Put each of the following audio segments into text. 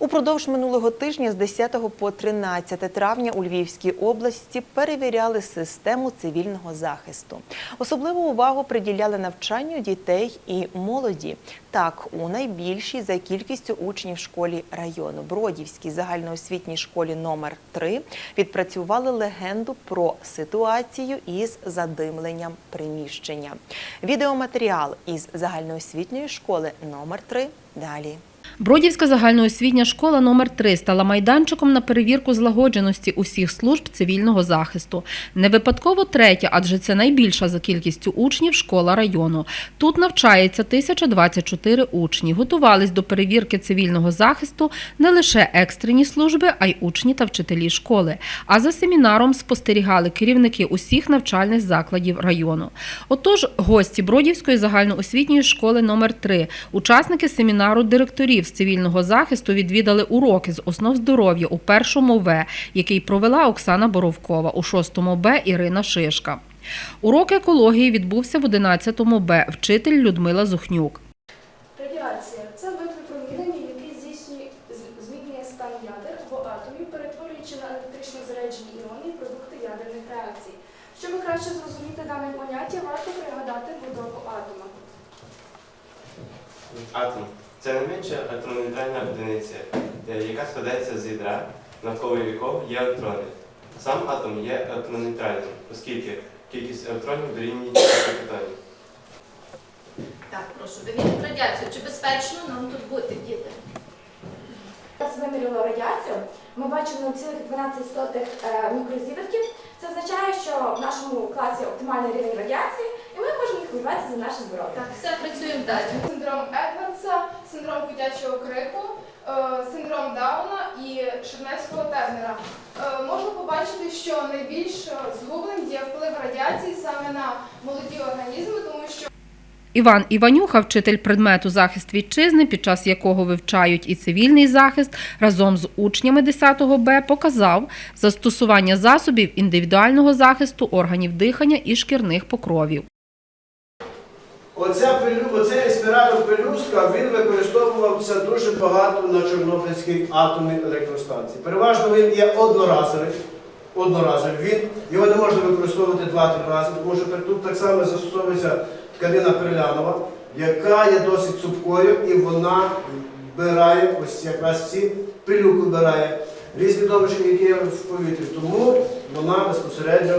Упродовж минулого тижня з 10 по 13 травня у Львівській області перевіряли систему цивільного захисту. Особливу увагу приділяли навчанню дітей і молоді. Так, у найбільшій за кількістю учнів школі району Бродівській загальноосвітній школі номер 3 відпрацювали легенду про ситуацію із задимленням приміщення. Відеоматеріал із загальноосвітньої школи номер 3 далі. Бродівська загальноосвітня школа номер 3 стала майданчиком на перевірку злагодженості усіх служб цивільного захисту. Не випадково третя, адже це найбільша за кількістю учнів школа району. Тут навчається 1024 учні. Готувались до перевірки цивільного захисту не лише екстрені служби, а й учні та вчителі школи. А за семінаром спостерігали керівники усіх навчальних закладів району. Отож, гості Бродівської загальноосвітньої школи номер 3 учасники семінару директорів з цивільного захисту відвідали уроки з основ здоров'я у першому В, який провела Оксана Боровкова, у шостому Б Ірина Шишка. Урок екології відбувся в 11 Б, вчитель Людмила Зухнюк. Радіація це вид випромінення, який здійснює змінює стан ядер або атомів, перетворюючи на електрично заряджені іони і продукти ядерних реакцій. Щоб краще зрозуміти дане поняття, варто пригадати будову атома. Атом це найменша електронейтральна одиниця, е, яка складається з ядра, навколо якого є електрони. Сам атом є електронейтральним, оскільки кількість електронів дорівнює протонів. Так, прошу, вимірюємо радіацію. Чи безпечно нам тут бути, діти? Зараз вимірювали радіацію. Ми бачимо цілих 12 сотих е, мікрозівертів. Це означає, що в нашому класі оптимальний рівень радіації, хвилюватися за наше здоров'я. Так, все, працюємо далі. Синдром Едвардса, синдром ходячого крику, е, синдром Дауна і Шернецького Тернера. Е, Можна побачити, що найбільш е, згубним є вплив радіації саме на молоді організми, тому що Іван Іванюха, вчитель предмету захист вітчизни, під час якого вивчають і цивільний захист, разом з учнями 10 Б показав застосування засобів індивідуального захисту органів дихання і шкірних покровів. Оця оцей респіратор пелюстка він використовувався дуже багато на Чорнобильській атомній електростанції. Переважно він є одноразовий. Одноразовий. Він, його не можна використовувати два-три рази, тому що тут так само застосовується тканина перлянова, яка є досить цупкою і вона вбирає ось якраз ці пилюку вбирає різні домішки, які є в повітрі. Тому вона безпосередньо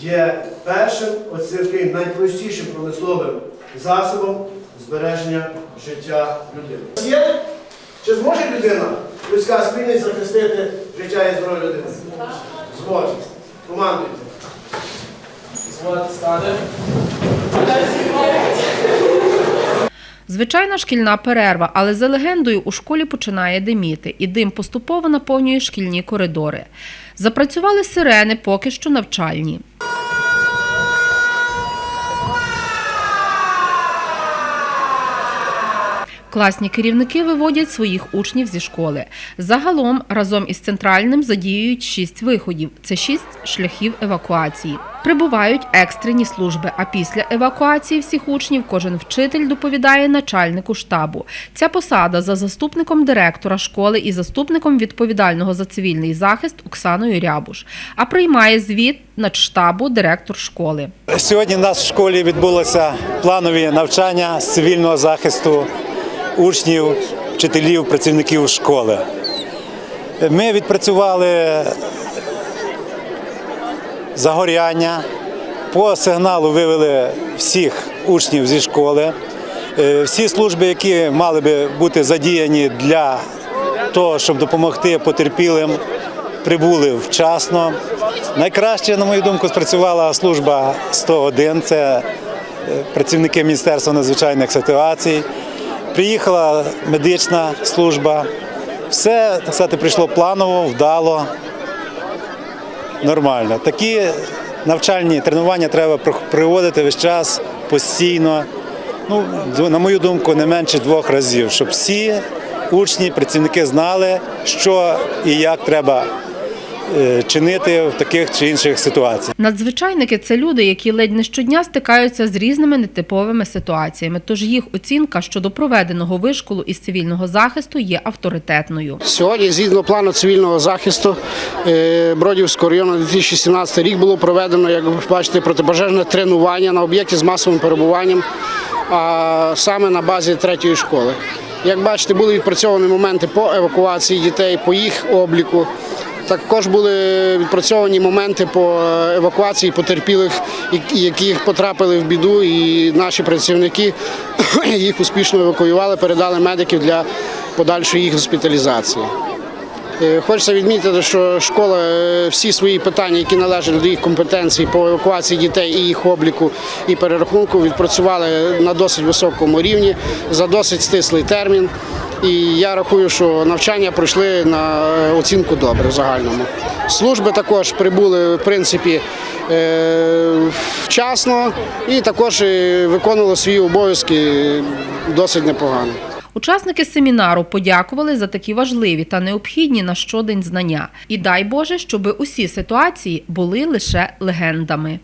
є першим, ось найпростішим промисловим засобом збереження життя людини. Є? Чи зможе людина, людська спільність захистити життя і здоров'я людини? Зможе. Командуйте. Звичайна шкільна перерва, але за легендою у школі починає диміти, і дим поступово наповнює шкільні коридори. Запрацювали сирени, поки що навчальні. Класні керівники виводять своїх учнів зі школи. Загалом разом із центральним задіюють шість виходів. Це шість шляхів евакуації. Прибувають екстрені служби. А після евакуації всіх учнів кожен вчитель доповідає начальнику штабу. Ця посада за заступником директора школи і заступником відповідального за цивільний захист Оксаною Рябуш. А приймає звіт надштабу директор школи. Сьогодні в нас в школі відбулося планові навчання з цивільного захисту учнів, вчителів, працівників школи. Ми відпрацювали загоряння, по сигналу вивели всіх учнів зі школи. Е, Всі служби, які мали би бути задіяні для того, щоб допомогти потерпілим, прибули вчасно. Найкраще, на мою думку, спрацювала служба 101, це е, працівники Міністерства надзвичайних ситуацій. Приїхала медична служба. Все так сказати, прийшло планово, вдало, нормально. Такі навчальні тренування треба проводити весь час постійно. Ну, на мою думку, не менше двох разів, щоб всі учні, працівники знали, що і як треба чинити в таких чи інших ситуаціях. Надзвичайники це люди, які ледь не щодня стикаються з різними нетиповими ситуаціями. Тож їх оцінка щодо проведеного вишколу із цивільного захисту є авторитетною. Сьогодні, згідно плану цивільного захисту е, Бродівського району 2017 рік було проведено, як ви бачите, протипожежне тренування на об'єкті з масовим перебуванням, а саме на базі третьої школи. Як бачите, були відпрацьовані моменти по евакуації дітей, по їх обліку. Також були відпрацьовані моменти по евакуації потерпілих, які потрапили в біду, і наші працівники їх успішно евакуювали, передали медиків для подальшої їх госпіталізації. Е, Хочеться відмітити, що школа е, всі свої питання, які належать до їх компетенції по евакуації дітей і їх обліку і перерахунку, відпрацювали на досить високому рівні за досить стислий термін. І я рахую, що навчання пройшли на е, оцінку добре в загальному. Служби також прибули в принципі вчасно і також виконували свої обов'язки досить непогано. Учасники семінару подякували за такі важливі та необхідні на щодень знання. І дай Боже, щоби усі ситуації були лише легендами.